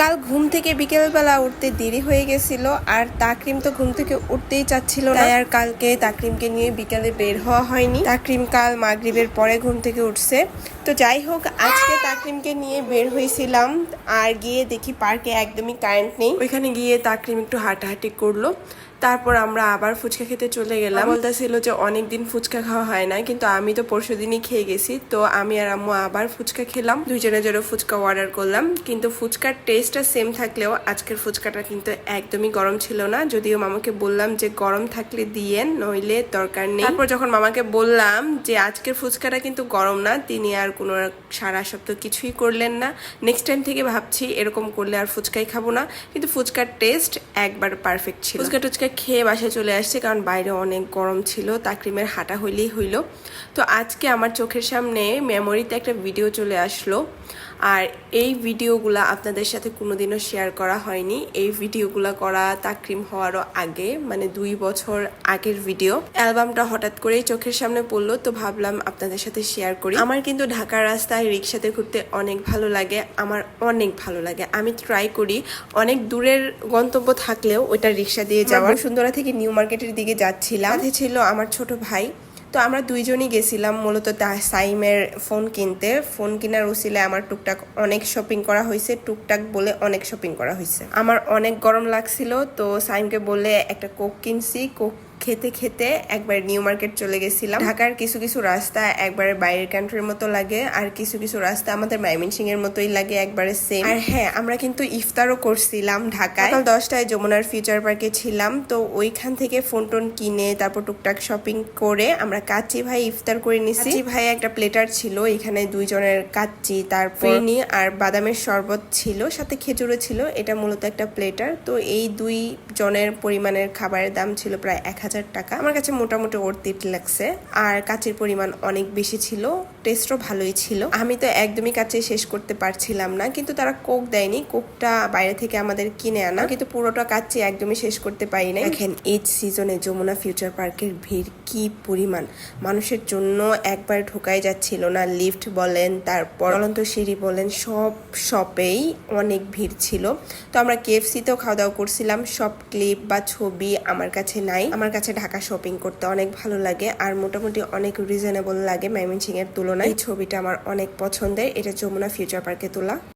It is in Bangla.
কাল ঘুম থেকে বিকেলবেলা উঠতে দেরি হয়ে গেছিল, আর তাকরিম তো ঘুম থেকে উঠতেই চাচ্ছিল না। আর কালকে তাকরিমকে নিয়ে বিকেলে বের হওয়া হয়নি। তাকরিম কাল মাগরিবের পরে ঘুম থেকে উঠছে। তো যাই হোক, আজকে তাকরিমকে নিয়ে বের হয়েছিলাম, আর গিয়ে দেখি পার্কে একদমই কারেন্ট নেই। ওইখানে গিয়ে তাকরিম একটু হাঁটাহাঁটি করল। তারপর আমরা আবার ফুচকা খেতে চলে গেলাম। বলতেছিল যে অনেক দিন ফুচকা খাওয়া হয় না কিন্তু আমি তো পরশু দিনই খেয়ে গেছি। তো আমি আর আম্মু আবার ফুচকা খেলাম। দুইজনের জন্য ফুচকা অর্ডার করলাম। কিন্তু ফুচকার টেস্টটা সেম থাকলেও আজকের ফুচকাটা কিন্তু একদমই গরম ছিল না। যদিও মামাকে বললাম যে গরম থাকলে দিয়েন নইলে দরকার নেই। তারপর যখন মামাকে বললাম যে আজকের ফুচকাটা কিন্তু গরম না তিনি আর কোনো সারা সপ্তাহ কিছুই করলেন না। নেক্সট টাইম থেকে ভাবছি এরকম করলে আর ফুচকাই খাব না। কিন্তু ফুচকার টেস্ট একবার পারফেক্ট ছিল। ফুচকা টুচকা খেয়ে বাসায় চলে আসছে, কারণ বাইরে অনেক গরম ছিল তাকরিমের হাঁটা হইলেই হইল। তো আজকে আমার চোখের সামনে মেমোরিতে একটা ভিডিও চলে আসলো। আর এই ভিডিওগুলো আপনাদের সাথে কোনোদিনও শেয়ার করা হয়নি। এই ভিডিওগুলো করা তাকরিম হওয়ারও আগে মানে দুই বছর আগের ভিডিও অ্যালবামটা হঠাৎ করেই চোখের সামনে পড়ল তো ভাবলাম আপনাদের সাথে শেয়ার করি। আমার কিন্তু ঢাকার রাস্তায় রিক্সাতে ঘুরতে অনেক ভালো লাগে আমার অনেক ভালো লাগে। আমি ট্রাই করি অনেক দূরের গন্তব্য থাকলেও ওইটা রিক্সা দিয়ে যাওয়ার। বসুন্ধরা থেকে নিউ মার্কেটের দিকে যাচ্ছিলাম। ছিল আমার ছোট ভাই। তো আমরা দুইজনই গেছিলাম মূলত সাইমের ফোন কিনতে। ফোন কেনার উচিলে আমার টুকটাক অনেক শপিং করা হয়েছে টুকটাক বলে অনেক শপিং করা হয়েছে আমার অনেক গরম লাগছিল, তো সাইমকে বলে একটা কোক কিনছি। কোক খেতে খেতে একবার নিউ মার্কেট চলে গেছিলাম। ঢাকার কিছু কিছু রাস্তা একবারে বাইরের কান্ট্রির মতো লাগে আর কিছু কিছু রাস্তা আমাদের মাইমিনসিং এর মতোই লাগে একবারে সেম আর হ্যাঁ আমরা কিন্তু ইফতারও করছিলাম ঢাকায়। সকাল দশটায় যমুনার ফিউচার পার্কে ছিলাম তো ওইখান থেকে ফোন টোন কিনে তারপর টুকটাক শপিং করে আমরা কাচ্চি ভাই ইফতার করে নিছি। কাচ্চি ভাই একটা প্লেটার ছিল এখানে দুইজনের কাচ্চি তারপর ফিরনি আর বাদামের শরবত ছিল সাথে খেজুরও ছিল এটা মূলত একটা প্লেটার তো এই দুই জনের পরিমাণের খাবারের দাম ছিল প্রায় এক হাজার টাকা। আমার কাছে মোটামুটি অর্থিত লাগছে। আর কাচের পরিমাণ অনেক বেশি ছিল টেস্টও ভালোই ছিল। আমি তো একদমই কাছে শেষ করতে পারছিলাম না, কিন্তু তারা কোক দেয়নি। কোকটা বাইরে থেকে আমাদের কিনে আনা। কিন্তু পুরোটা কাচ্চি একদমই শেষ করতে পারি না দেখেন এই সিজনে যমুনা ফিউচার পার্কের ভিড় কি পরিমাণ। মানুষের জন্য একবার ঢোকাই যাচ্ছিল না। লিফট বলেন, তারপর চলন্ত সিঁড়ি বলেন, সব শপেই অনেক ভিড় ছিল। তো আমরা কেএফসিতেও খাওয়া দাওয়া করছিলাম। সব ক্লিপ বা ছবি আমার কাছে নাই। আমার কাছে ঢাকা শপিং করতে অনেক ভালো লাগে আর মোটামুটি অনেক রিজনেবল লাগে ময়মনসিং এর তুলনায়। এই ছবিটা আমার অনেক পছন্দের। এটা যমুনা ফিউচার পার্কে তোলা।